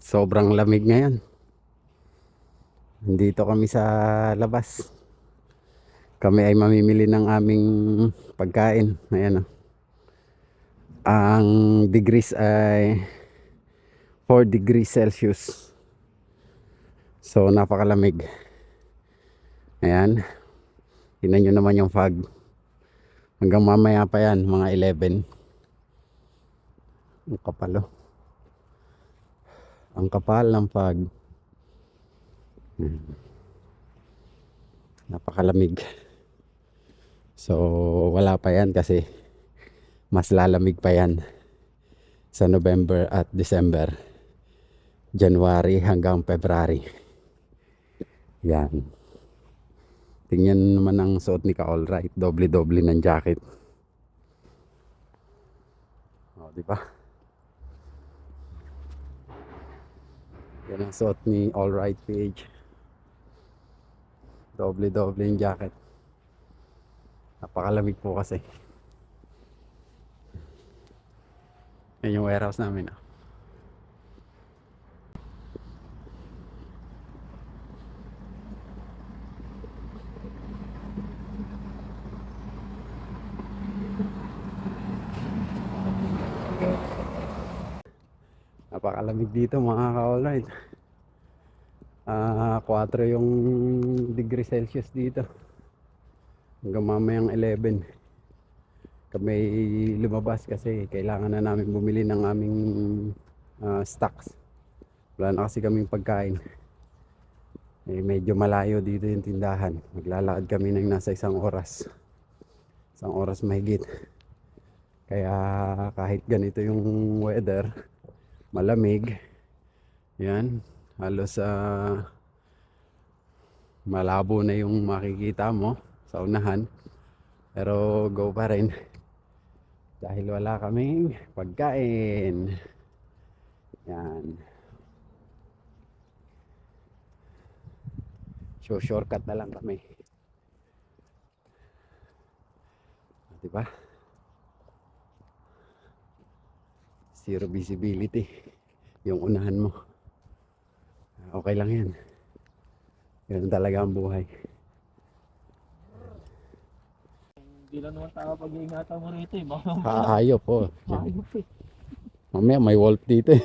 Sobrang lamig ngayon. Nandito kami sa labas. Kami ay mamimili ng aming pagkain. Ayan o. Ang degrees ay 4 degrees Celsius. So napakalamig. Ayan. Tingnan nyo naman yung fog. Hanggang mamaya pa yan, mga 11. Ang kapal oh. Ang kapal ng. Hmm. Napakalamig. So wala pa yan kasi mas lalamig pa yan sa November at December. January hanggang February. Yan. Tingnan naman ang suot ni Ka-Alright. Doble-doble ng jacket. O, di ba? Yan ang suot ni Alright PH. Doble-doble yung jacket. Napakalamig po kasi. Yan yung warehouse namin. ah. Napakalamig dito mga ka-alright. Ah, 4 yung degree Celsius dito. Hanggang mamayang 11. Kami lumabas kasi kailangan na namin bumili ng aming ah, stocks. Wala na kasi kaming pagkain. Eh, medyo malayo dito yung tindahan. Maglalakad kami ng nasa isang oras. Isang oras mahigit. Kaya kahit ganito yung weather, malamig. Yan, halos ah, malabo na yung makikita mo sa unahan. Pero go pa rin. Dahil wala kaming pagkain. Yan. So shortcut na lang kami. Diba? Zero visibility. Yung unahan mo. Okay lang yan. Ganun talaga ang buhay. Hindi lang naman tao pag-iingatan mo rito eh. Haayop po. mahayop eh. Mamaya may wolf dito eh.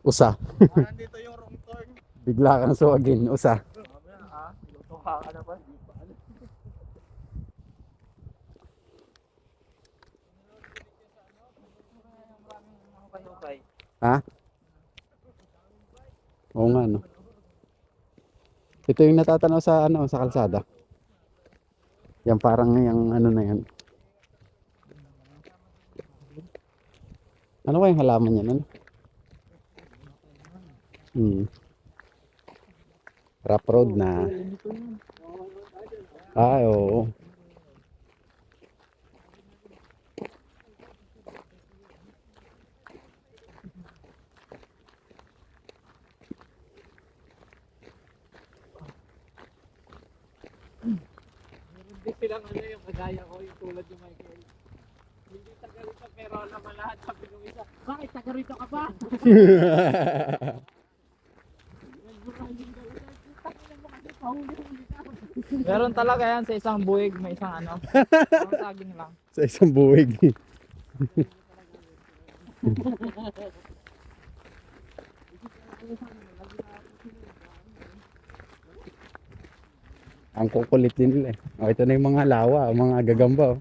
Usa. Parang dito yung wrong turn. Bigla kang suwagin. Usa. Mamaya ha, lutuka ka na ba? Hindi pa Ha? Oo nga no. Ito yung natatanaw sa ano sa kalsada. Yan parang yung ano na yan. Ano kayang halaman yan? Ano? Hmm. Rough road na. Ah, oo. Silang ano yung kagaya ko, yung tulad yung Michael. Hindi taga rito pero alam mo lahat sabi nung isa, bakit taga rito ka ba? Meron talaga yan sa isang buwig, may isang ano. Ang saging lang. sa isang buwig. Ang kukulit din nila eh. Oh, ito na yung mga lawa, ang mga gagamba. oh.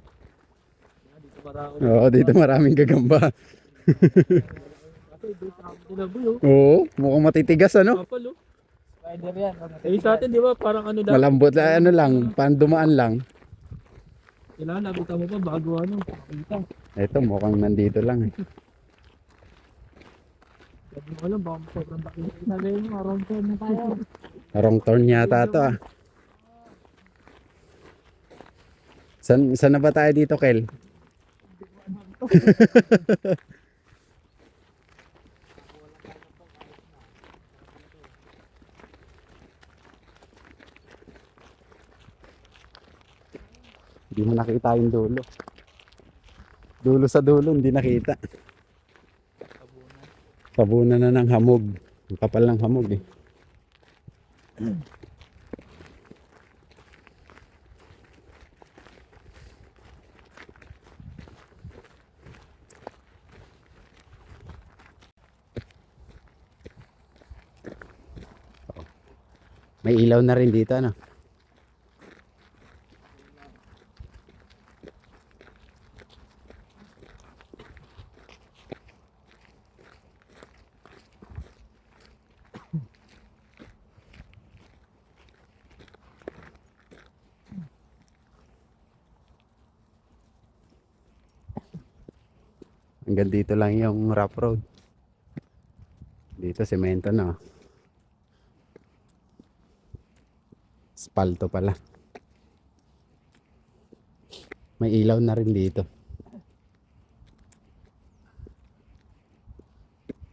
Dito ako. Oo, dito maraming gagamba. Oh. Oo, mukhang matitigas ano. Oh. Spider yan. Eh sa atin di ba parang ano daw. Malambot lang, ano lang, pandumaan lang. Kailangan nabutan mo pa bago ano. Kita. Ito, mukhang nandito lang eh. Sabi mo alam baka sobrang laki. Sabi mo around 10 na tayo. Wrong turn yata to ah. San, saan na ba tayo dito, Kel? Hindi mo nakita yung dulo. Dulo sa dulo, hindi nakita. Tabunan na ng hamog. Kapal ng hamog eh. May ilaw na rin dito ano. Hanggang dito lang yung rough road. Dito semento na. Spalto pala. May ilaw na rin dito.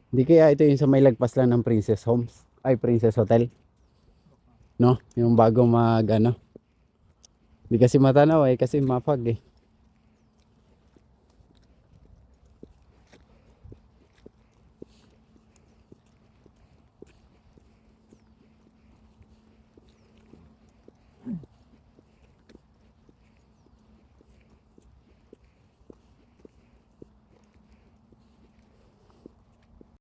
Hindi kaya ito yung sa may lagpas lang ng Princess Homes. Ay, Princess Hotel. No? Yung bago mag ano. Hindi kasi matanaw eh. Kasi mapag eh.